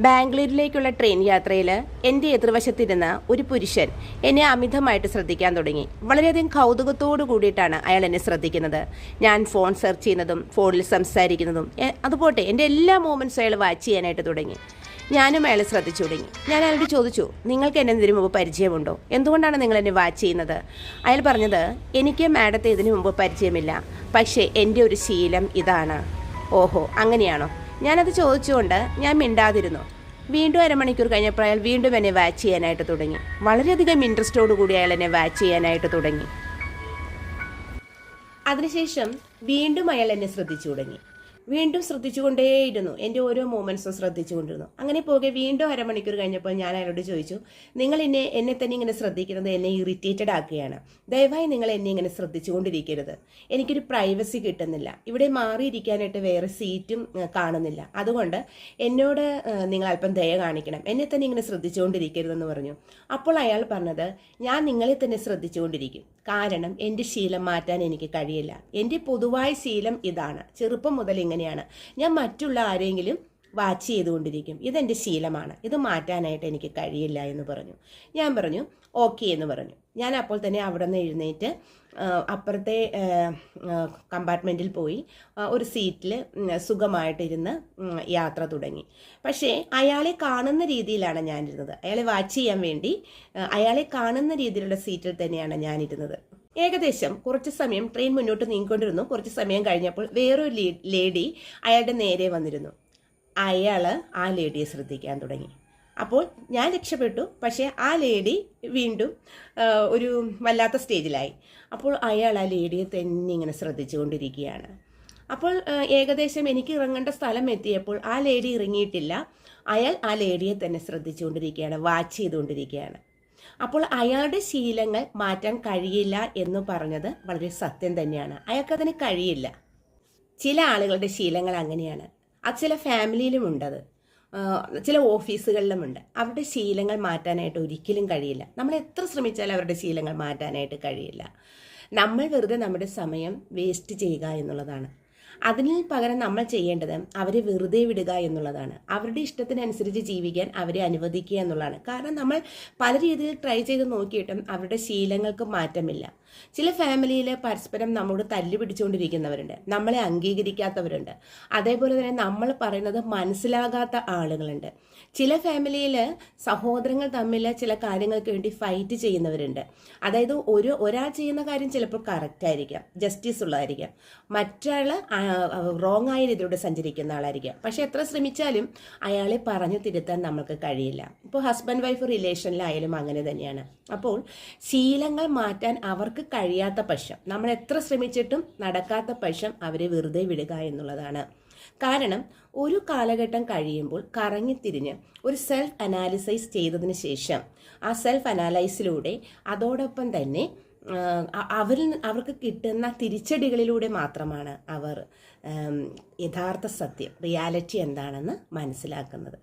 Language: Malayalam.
ബാംഗ്ലൂരിലേക്കുള്ള ട്രെയിൻ യാത്രയിൽ എന്റെ എതിർവശത്തിരുന്ന ഒരു പുരുഷൻ എന്നെ അമിതമായിട്ട് ശ്രദ്ധിക്കാൻ തുടങ്ങി. വളരെയധികം കൗതുകത്തോടു കൂടിയിട്ടാണ് അയാൾ എന്നെ ശ്രദ്ധിക്കുന്നത്. ഞാൻ ഫോൺ സെർച്ച് ചെയ്യുന്നതും ഫോണിൽ സംസാരിക്കുന്നതും അതുപോട്ടെ എന്റെ എല്ലാ മൂമെന്റ്സും അയാൾ വാച്ച് ചെയ്യാനായിട്ട് തുടങ്ങി. ഞാനും അയാളെ ശ്രദ്ധിച്ചു തുടങ്ങി. ഞാൻ അയാളോട് ചോദിച്ചു നിങ്ങൾക്ക് എന്നെ ഇതിനു മുമ്പ് പരിചയമുണ്ടോ? എന്തുകൊണ്ടാണ് നിങ്ങൾ എന്നെ വാച്ച് ചെയ്യുന്നത്? അയാൾ പറഞ്ഞത് എനിക്ക് മാഡത്തെ ഇതിനു മുമ്പ് പരിചയമില്ല. പക്ഷേ എന്റെ ഒരു ശീലം ഇതാണ്. ഓഹോ അങ്ങനെയാണോ? ഞാനത് ചോദിച്ചുകൊണ്ട് ഞാൻ മിണ്ടാതിരുന്നു. വീണ്ടും അരമണിക്കൂർ കഴിഞ്ഞപ്പോൾ അയാൾ വീണ്ടും എന്നെ വാച്ച് ചെയ്യാനായിട്ട് തുടങ്ങി. വളരെയധികം ഇൻട്രസ്റ്റോടു കൂടി അയാൾ എന്നെ വാച്ച് ചെയ്യാനായിട്ട് തുടങ്ങി. അതിനുശേഷം വീണ്ടും അയാൾ എന്നെ ശ്രദ്ധിച്ചു തുടങ്ങി. വീണ്ടും ശ്രദ്ധിച്ചുകൊണ്ടേയിരുന്നു. എന്റെ ഓരോ മൂമെന്റ്സും ശ്രദ്ധിച്ചുകൊണ്ടിരുന്നു. അങ്ങനെ പോകെ വീണ്ടും അരമണിക്കൂർ കഴിഞ്ഞപ്പോൾ ഞാൻ അയാളോട് ചോദിച്ചു നിങ്ങൾ എന്നെ എന്നെ തന്നെ ഇങ്ങനെ ശ്രദ്ധിക്കുന്നത് എന്നെ ഇറിറ്റേറ്റഡ് ആക്കുകയാണ്. ദയവായി നിങ്ങൾ എന്നെ ഇങ്ങനെ ശ്രദ്ധിച്ചുകൊണ്ടിരിക്കരുത്. എനിക്കൊരു പ്രൈവസി കിട്ടുന്നില്ല. ഇവിടെ മാറിയിരിക്കാനായിട്ട് വേറെ സീറ്റും കാണുന്നില്ല. അതുകൊണ്ട് എന്നോട് നിങ്ങൾ അല്പം ദയ കാണിക്കണം. എന്നെ തന്നെ ഇങ്ങനെ ശ്രദ്ധിച്ചുകൊണ്ടിരിക്കരുതെന്ന് പറഞ്ഞു. അപ്പോൾ അയാൾ പറഞ്ഞത് ഞാൻ നിങ്ങളെ തന്നെ ശ്രദ്ധിച്ചുകൊണ്ടിരിക്കും. കാരണം എന്റെ ശീലം മാറ്റാൻ എനിക്ക് കഴിയില്ല. എന്റെ പൊതുവായ ശീലം ഇതാണ്. ചെറുപ്പം മുതൽ ഇങ്ങനെയാണ് ഞാൻ മറ്റുള്ള ആരെങ്കിലും വാച്ച് ചെയ്തുകൊണ്ടിരിക്കും. ഇതെന്റെ ശീലമാണ്. ഇത് മാറ്റാനായിട്ട് എനിക്ക് കഴിയില്ല എന്ന് പറഞ്ഞു. ഞാൻ പറഞ്ഞു ഓക്കെ എന്ന് പറഞ്ഞു. ഞാൻ അപ്പോൾ തന്നെ അവിടെ നിന്ന് എഴുന്നേറ്റ് അപ്പുറത്തെ കമ്പാർട്ട്മെന്റിൽ പോയി ഒരു സീറ്റിൽ സുഖമായിട്ടിരുന്ന് യാത്ര തുടങ്ങി. പക്ഷേ അയാളെ കാണുന്ന രീതിയിലാണ് ഞാനിരുന്നത്. അയാളെ വാച്ച് ചെയ്യാൻ വേണ്ടി അയാളെ കാണുന്ന രീതിയിലുള്ള സീറ്റിൽ തന്നെയാണ് ഞാനിരുന്നത്. ഏകദേശം കുറച്ച് സമയം ട്രെയിൻ മുന്നോട്ട് നീങ്ങിക്കൊണ്ടിരുന്നു. കുറച്ച് സമയം കഴിഞ്ഞപ്പോൾ വേറൊരു ലേഡി അയാളുടെ നേരെ വന്നിരുന്നു. അയാൾ ആ ലേഡിയെ ശ്രദ്ധിക്കാൻ തുടങ്ങി. അപ്പോൾ ഞാൻ രക്ഷപ്പെട്ടു. പക്ഷേ ആ ലേഡി വീണ്ടും ഒരു വല്ലാത്ത സ്റ്റേജിലായി അപ്പോൾ അയാൾ ആ ലേഡിയെ തന്നെ ഇങ്ങനെ ശ്രദ്ധിച്ചുകൊണ്ടിരിക്കുകയാണ്. അപ്പോൾ ഏകദേശം എനിക്ക് ഇറങ്ങേണ്ട സ്ഥലം എത്തിയപ്പോൾ ആ ലേഡി ഇറങ്ങിയിട്ടില്ല. അയാൾ ആ ലേഡിയെ തന്നെ ശ്രദ്ധിച്ചുകൊണ്ടിരിക്കുകയാണ് വാച്ച് ചെയ്തുകൊണ്ടിരിക്കുകയാണ്. അപ്പോൾ അയാളുടെ ശീലങ്ങൾ മാറ്റാൻ കഴിയില്ല എന്ന് പറഞ്ഞത് വളരെ സത്യം തന്നെയാണ്. അയാൾക്കതിന് കഴിയില്ല. ചില ആളുകളുടെ ശീലങ്ങൾ അങ്ങനെയാണ്. അത് ചില ഫാമിലിയിലും ഉണ്ടത് ചില ഓഫീസുകളിലുമുണ്ട് അവരുടെ ശീലങ്ങൾ മാറ്റാനായിട്ട് ഒരിക്കലും കഴിയില്ല. നമ്മൾ എത്ര ശ്രമിച്ചാലും അവരുടെ ശീലങ്ങൾ മാറ്റാനായിട്ട് കഴിയില്ല. നമ്മൾ വെറുതെ നമ്മുടെ സമയം വേസ്റ്റ് ചെയ്യുക എന്നുള്ളതാണ്. അതിന് പകരം നമ്മൾ ചെയ്യേണ്ടത് അവരെ വെറുതെ വിടുക എന്നുള്ളതാണ്. അവരുടെ ഇഷ്ടത്തിനനുസരിച്ച് ജീവിക്കാൻ അവരെ അനുവദിക്കുക എന്നുള്ളതാണ്. കാരണം നമ്മൾ പല രീതിയിൽ ട്രൈ ചെയ്ത് നോക്കിയിട്ടും അവരുടെ ശീലങ്ങൾക്ക് മാറ്റമില്ല. ചില ഫാമിലിയിൽ പരസ്പരം നമ്മോട് തല്ലു പിടിച്ചുകൊണ്ടിരിക്കുന്നവരുണ്ട്. നമ്മളെ അംഗീകരിക്കാത്തവരുണ്ട്. അതേപോലെ തന്നെ നമ്മൾ പറയുന്നത് മനസ്സിലാകാത്ത ആളുകളുണ്ട്. ചില ഫാമിലിയിൽ സഹോദരങ്ങൾ തമ്മിൽ ചില കാര്യങ്ങൾക്ക് വേണ്ടി ഫൈറ്റ് ചെയ്യുന്നവരുണ്ട്. അതായത് ഒരു ഒരാൾ ചെയ്യുന്ന കാര്യം ചിലപ്പോൾ കറക്റ്റ് ആയിരിക്കാം. ജസ്റ്റിസ് ഉള്ളതായിരിക്കാം. മറ്റാൾ റോങ് ആയ രീതിയിലൂടെ സഞ്ചരിക്കുന്ന ആളായിരിക്കാം. പക്ഷെ എത്ര ശ്രമിച്ചാലും അയാളെ പറഞ്ഞു തിരുത്താൻ നമുക്ക് കഴിയില്ല. ഇപ്പോൾ ഹസ്ബൻഡ് വൈഫ് റിലേഷനിലായാലും അങ്ങനെ തന്നെയാണ്. അപ്പോൾ ശീലങ്ങൾ മാറ്റാൻ അവർക്ക് കഴിയാത്ത പക്ഷം നമ്മൾ എത്ര ശ്രമിച്ചിട്ടും നടക്കാത്ത പക്ഷം അവരെ വെറുതെ വിടുക എന്നുള്ളതാണ്. കാരണം ഒരു കാലഘട്ടം കഴിയുമ്പോൾ കറങ്ങിത്തിരിഞ്ഞ് ഒരു സെൽഫ് അനാലിസൈസ് ചെയ്തതിന് ശേഷം ആ സെൽഫ് അനാലൈസിലൂടെ അതോടൊപ്പം തന്നെ അവരിൽ അവർക്ക് കിട്ടുന്ന തിരിച്ചടികളിലൂടെ മാത്രമാണ് അവർ യഥാർത്ഥ സത്യം റിയാലിറ്റി എന്താണെന്ന് മനസ്സിലാക്കുന്നത്.